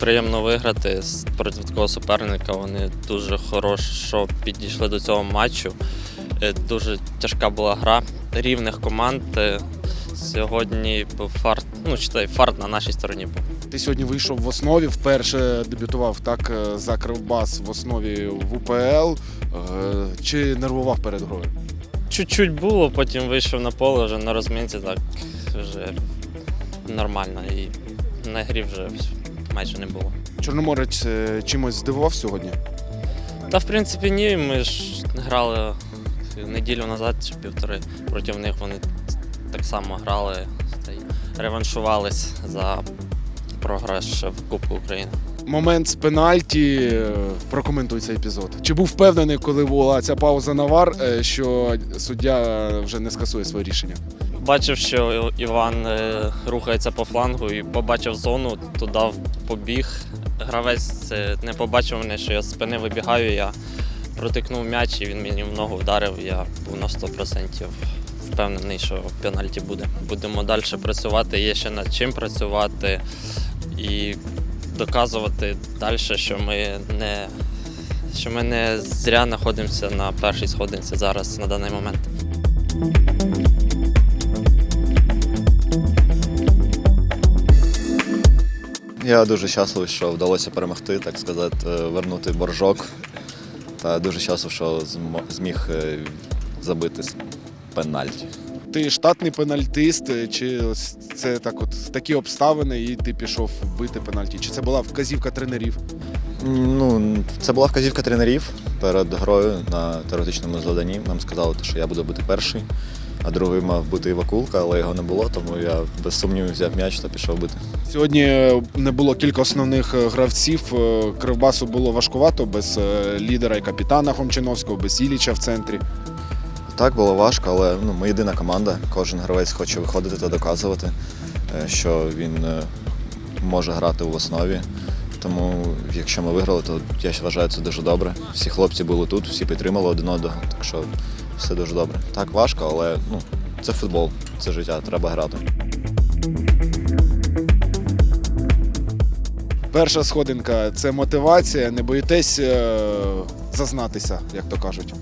виграти з- проти такого суперника. Вони дуже хорошо підійшли до цього матчу. Е, Дуже тяжка була гра рівних команд. Е, Сьогодні був фарт, ну читай, фарт на нашій стороні був. Ти сьогодні вийшов в основі, вперше дебютував так е, за Кривбас в основі в УПЛ. Чи нервував перед грою? Чуть-чуть було, потім вийшов на поле вже на розмінці, так вже нормально. І на грі вже майже не було. Чорноморець е, чимось здивував сьогодні? Та в принципі ні, ми ж грали неділю назад чи півтори проти них. Вони так само грали реваншувались за програш в Кубку України. Момент з пенальті. е, Прокоментуй цей епізод. Чи був впевнений, коли була ця пауза на вар, е, що суддя вже не скасує своє рішення? Бачив, що Іван е, рухається по флангу і побачив зону, туди побіг. Гравець е, не побачив мене, що я з спини вибігаю. Я протикнув м'яч, і він мені в ногу вдарив. Я був на 100% впевнений, що пенальті буде. Будемо далі працювати, є ще над чим працювати і доказувати далі, що ми не, що ми не зря знаходимося на першій сходинці зараз на даний момент. Я дуже щасливий, що вдалося перемогти, так сказати, е, вернути боржок. Та дуже щасливий, що зміг е, забити пенальті. Ти штатний пенальтист, е, чи це так, от такі обставини, і ти пішов бити пенальті? Чи це була вказівка тренерів? Ну, це була вказівка тренерів перед грою на теоретичному заданні. Нам сказали, що я буду бути перший, а другий мав бути Івакулка, але його не було, тому я без сумнівів взяв м'яч та пішов бити. Сьогодні е, не було кілька основних е, гравців. Е, Кривбасу було важкувато без лідера і капітана Хомчиновського, без Іліча в центрі. Так було важко, але ну, ми єдина команда. Кожен гравець хоче виходити та доказувати, що він може грати в основі. Тому, якщо ми виграли, то я вважаю це дуже добре. Всі хлопці були тут, всі підтримали один одного, так що все дуже добре. Так важко, але ну, це футбол, це життя, треба грати. Перша сходинка це мотивація. Не боїтесь е, зазнатися, як то кажуть.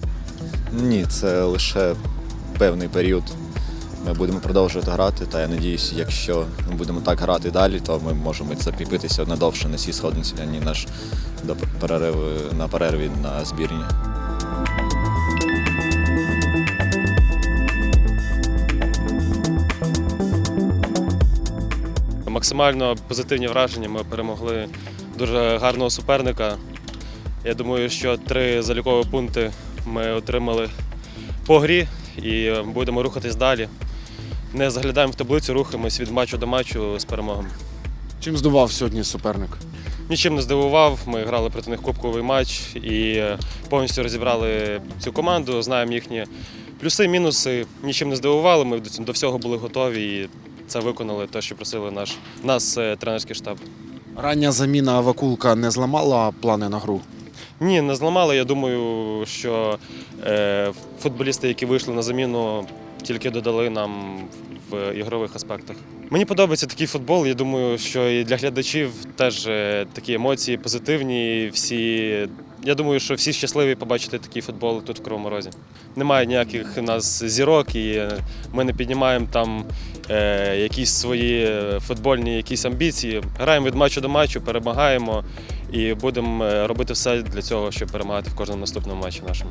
Ні, це лише певний період. Ми будемо продовжувати грати, та я надіюся, якщо ми будемо так грати далі, то ми можемо закріпитися надовше на цій сходниці, ані наш до перериву на перерві на збірні. Максимально позитивні враження. Ми перемогли дуже гарного суперника. Я думаю, що три залікові пункти ми отримали по грі і будемо рухатись далі. Не заглядаємо в таблицю, рухаємось від матчу до матчу з перемогами. Чим здував сьогодні суперник? Нічим не здивував. Ми грали проти них кубковий матч і повністю розібрали цю команду. Знаємо їхні плюси, мінуси. Нічим не здивували. Ми до всього були готові і це виконали те, що просили наш нас е, тренерський штаб. Рання заміна Авакулка не зламала плани на гру. Ні, не зламали. Я думаю, що е, футболісти, які вийшли на заміну, тільки додали нам в ігрових аспектах. Мені подобається такий футбол. Я думаю, що і для глядачів теж е, такі емоції позитивні. Всі, я думаю, що всі щасливі побачити такий футбол тут в Кривому Розі. Немає ніяких у нас зірок, і е, ми не піднімаємо там е, якісь свої футбольні якісь амбіції. Граємо від матчу до матчу, перемагаємо і будемо е, робити все для цього, щоб перемагати в кожному наступному матчі нашому.